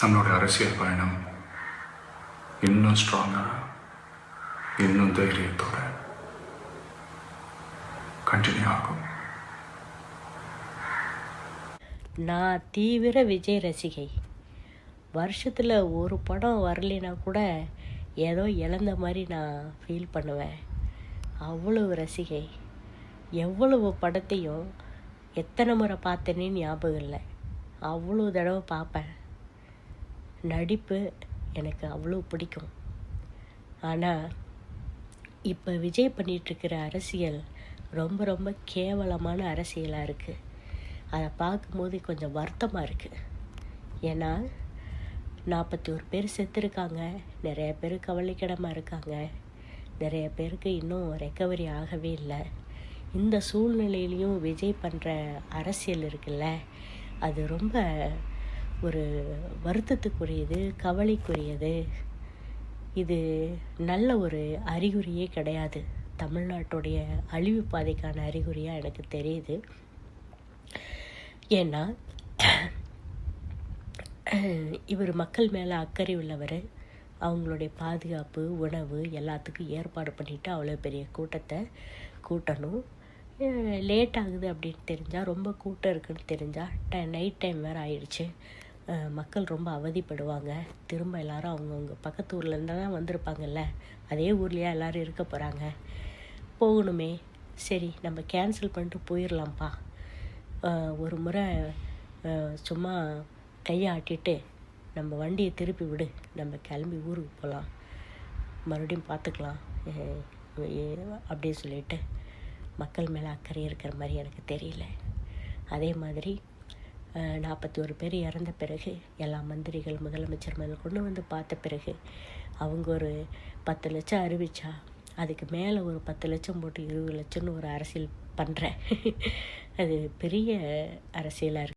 நம்மளுடைய அரசியல் பயணம் இன்னும் ஸ்ட்ராங்காக இன்னும் தைரியத்தோட கண்டினியூ ஆகும். நான் தீவிர விஜய் ரசிகை. வருஷத்தில் ஒரு படம் வரலினா கூட ஏதோ இழந்த மாதிரி நான் ஃபீல் பண்ணுவேன். அவ்வளவு ரசிகை. எவ்வளவு படத்தையும் எத்தனை முறை பார்த்தேனே ஞாபகம் இல்லை. அவ்வளோ தடவை பார்ப்பேன். நடிப்பு எனக்கு அவ்வளோ பிடிக்கும். ஆனால் இப்போ விஜய் பண்ணிகிட்ருக்கிற அரசியல் ரொம்ப ரொம்ப கேவலமான அரசியலாக இருக்குது அதை பார்க்கும்போது கொஞ்சம் வருத்தமாக இருக்குது ஏன்னா நாற்பத்தி ஒரு பேர் செத்துருக்காங்க. நிறைய பேர் கவலைக்கிடமாக இருக்காங்க. நிறைய பேருக்கு இன்னும் ரெக்கவரி ஆகவே இல்லை. இந்த சூழ்நிலையிலையும் விஜய் பண்ணுற அரசியல் இருக்குல்ல அது ரொம்ப ஒரு வருத்தத்துக்குரியது கவலைக்குரியது. இது நல்ல ஒரு அறிகுறியே கிடையாது. தமிழ்நாட்டுடைய அழிவு பாதைக்கான அறிகுறியாக எனக்கு தெரியுது. ஏன்னா இவர் மக்கள் மேலே அக்கறை உள்ளவர். அவங்களுடைய பாதுகாப்பு உணவு எல்லாத்துக்கும் ஏற்பாடு பண்ணிவிட்டு அவ்வளோ பெரிய கூட்டத்தை கூட்டணும். லேட் ஆகுது அப்படின்னு தெரிஞ்சால் ரொம்ப கூட்டம் இருக்குன்னு தெரிஞ்சால் டை நைட் டைம் வேறு ஆயிடுச்சு. மக்கள் ரொம்ப அவதிப்படுவாங்க. திரும்ப எல்லாரும் அவங்கவுங்க பக்கத்து ஊர்லேருந்து தான் வந்திருப்பாங்கல்ல. அதே ஊர்லேயே எல்லோரும் இருக்க போகிறாங்க போகணுமே. சரி நம்ம கேன்சல் பண்ணிட்டு போயிடலாம்ப்பா ஒரு முறை சும்மா கையை ஆட்டிட்டு நம்ம வண்டியை திருப்பி விடு. நம்ம கிளம்பி ஊருக்கு போகலாம் மறுபடியும் பார்த்துக்கலாம். அப்படின்னு சொல்லிட்டு மக்கள் மேலே அக்கறை இருக்கிற மாதிரி எனக்கு தெரியல. அதே மாதிரி நாற்பத்தி ஒரு பேர் இறந்த பிறகு எல்லா மந்திரிகள் முதலமைச்சர் மேலே கொண்டு வந்து பார்த்த பிறகு அவங்க ஒரு பத்து லட்சம் அறிவிச்சா அதுக்கு மேலே ஒரு பத்து லட்சம் போட்டு இருபது லட்சம்னு ஒரு அரசியல் பண்ணுறேன் அது பெரிய அரசியலாக இருக்குது